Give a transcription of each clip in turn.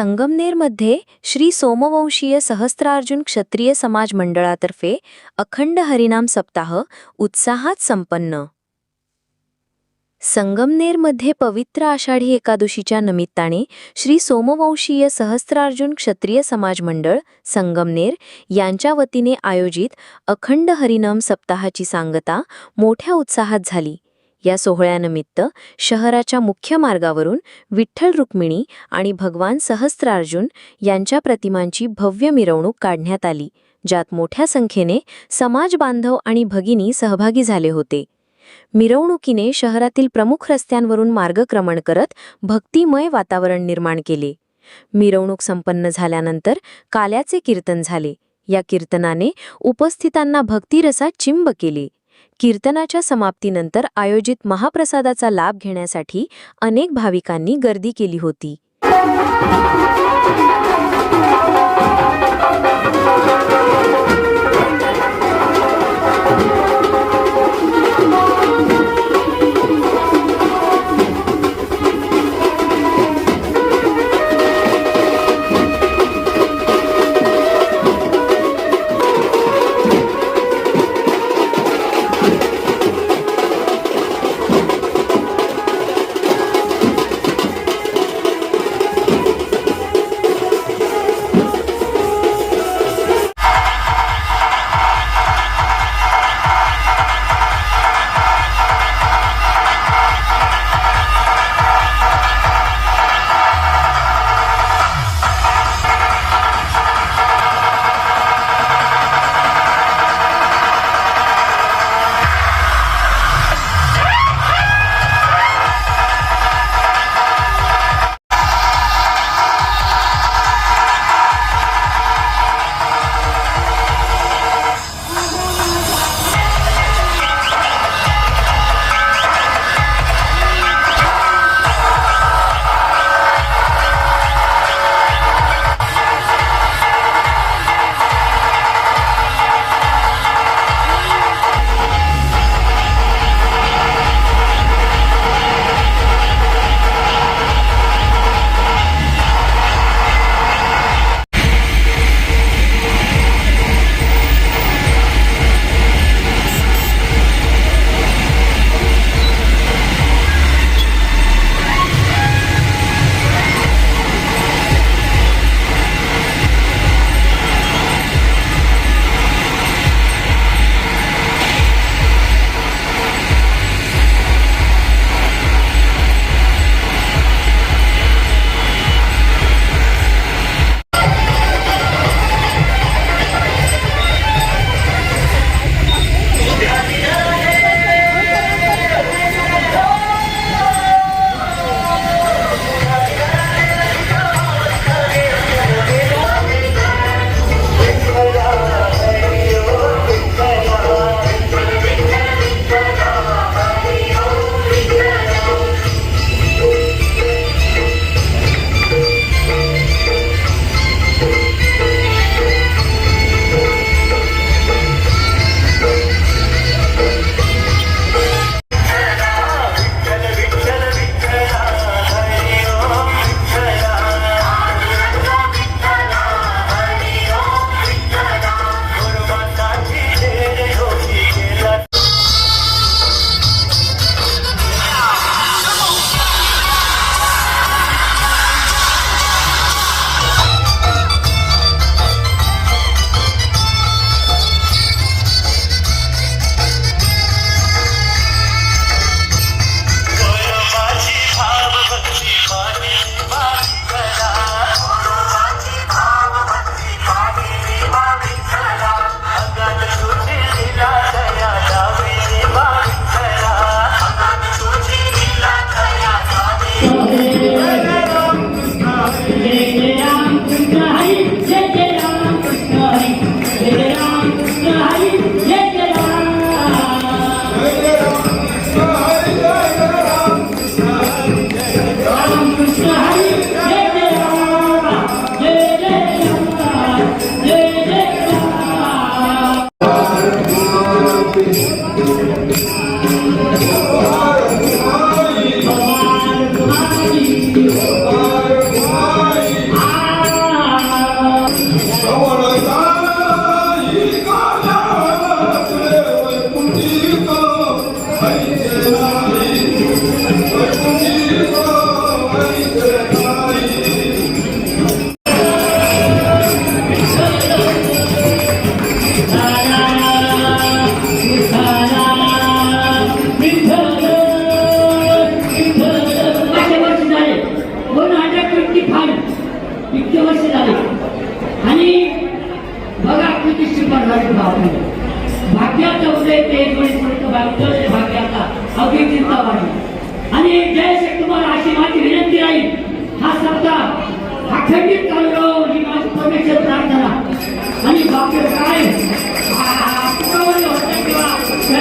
संगमनेरमध्ये श्री सोमवंशीय सहस्त्रार्जुन क्षत्रिय समाज मंडळातर्फे अखंड हरिनाम सप्ताह उत्साहात संपन्न. संगमनेरमध्ये पवित्र आषाढी एकादशीच्या निमित्ताने श्री सोमवंशीय सहस्त्रार्जुन क्षत्रिय समाज मंडळ संगमनेर यांच्या वतीने आयोजित अखंड हरिनाम सप्ताहाची सांगता मोठ्या उत्साहात झाली. या सोहळ्यानिमित्त शहराच्या मुख्य मार्गावरून विठ्ठल रुक्मिणी आणि भगवान सहस्त्रार्जुन यांच्या प्रतिमांची भव्य मिरवणूक काढण्यात आली ज्यात मोठ्या संख्येने समाज बांधव आणि भगिनी सहभागी झाले होते. मिरवणुकीने शहरातील प्रमुख रस्त्यांवरून मार्गक्रमण करत भक्तिमय वातावरण निर्माण केले. मिरवणूक संपन्न झाल्यानंतर काल्याचे कीर्तन झाले. या कीर्तनाने उपस्थितांना भक्तिरसात चिंब केले. कीर्तनाच्या समाप्तीनंतर आयोजित महाप्रसादाचा लाभ घेण्यासाठी अनेक भाविकांनी गर्दी केली होती.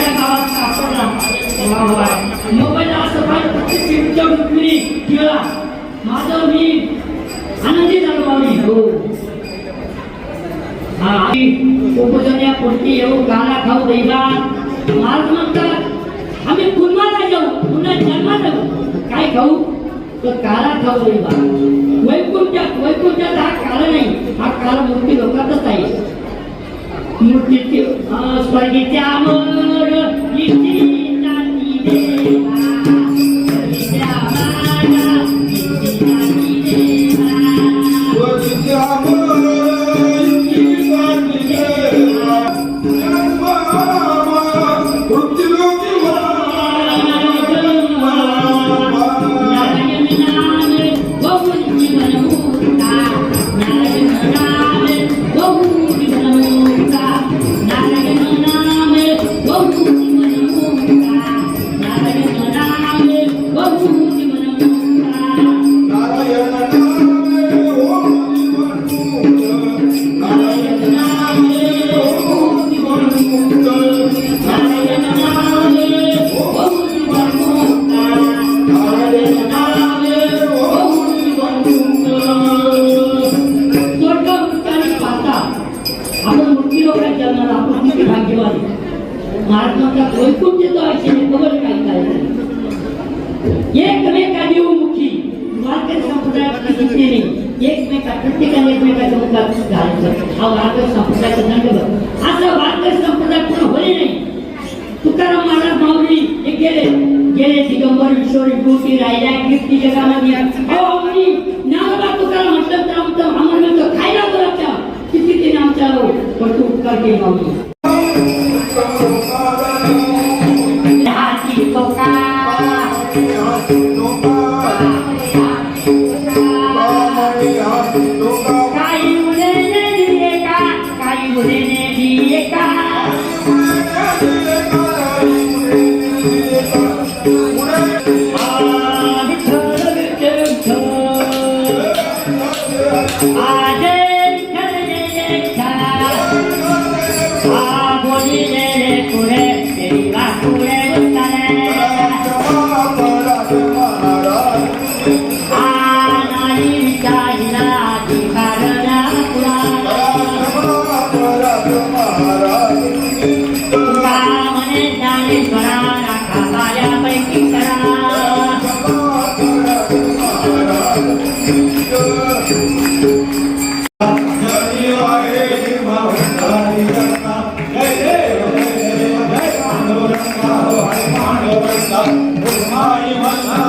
त्या गावात सापडला. प्रत्येक माझं मी आनंदी झालो माऊली हो. उपजन्या येऊ गाला खाऊ मार्ग म्हणतात आम्ही पुन्हा जाऊ पुन्हा जन्मात जाऊ. काय खाऊ? तर काला खाऊ दैवा वैकुंठात वैकुंठात हा काला नाही हा काला मूर्ती लोकातच आहे. मूर्तीची स्वर्गीच्या हा वारकरी संप्रदायाचा दंड असं वारकरी संप्रदाय पूर्ण होणे नाही तुकाराम महाराज माऊली हे गेले गेले दिगंबर ईश्वरी गोटी राहिल्या कीर्ती जगामध्ये अहो आम्ही ज्ञानोबा तुकाराम म्हटलं तर आमचं आम्हाला म्हणतो खायला बोलायच्या किती तिने आमच्या पण तू उपकार केला माऊली काही मुलेने दिले का Allah.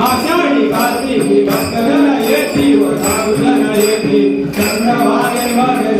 भक्तजन येती व साधुजन येती चंद्रभागे मध्ये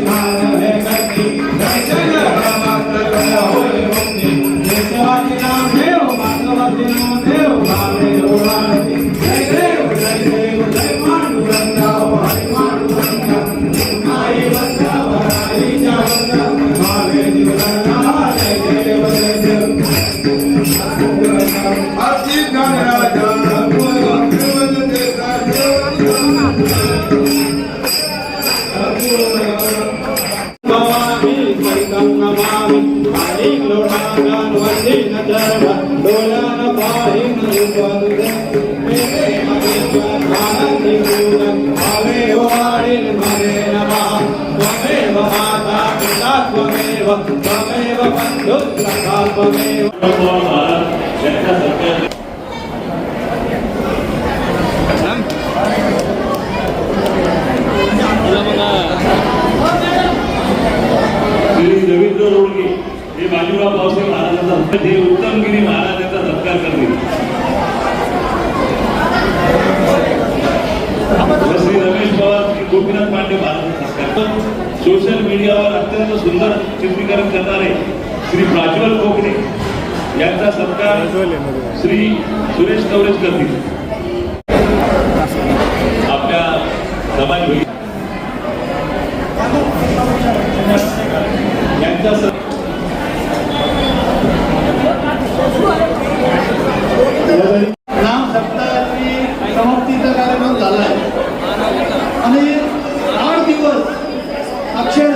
रवींद्र रोडगे हे बाजीराव पावसे महाराजांचा हे उत्तमगिरी महाराजांचा सत्कार रमेश पवार श्री गोपीनाथ पांडे महाराजांचा सोशल मीडियावर अत्यंत सुंदर चित्रीकरण करणारे श्री प्राज्वल कोकणे यांचा सत्कार श्री सुरेश कवरेज करतील. आपल्या समाज यांचा समाप्तीचा कार्यक्रम झाला आहे आणि आठ दिवस अक्षर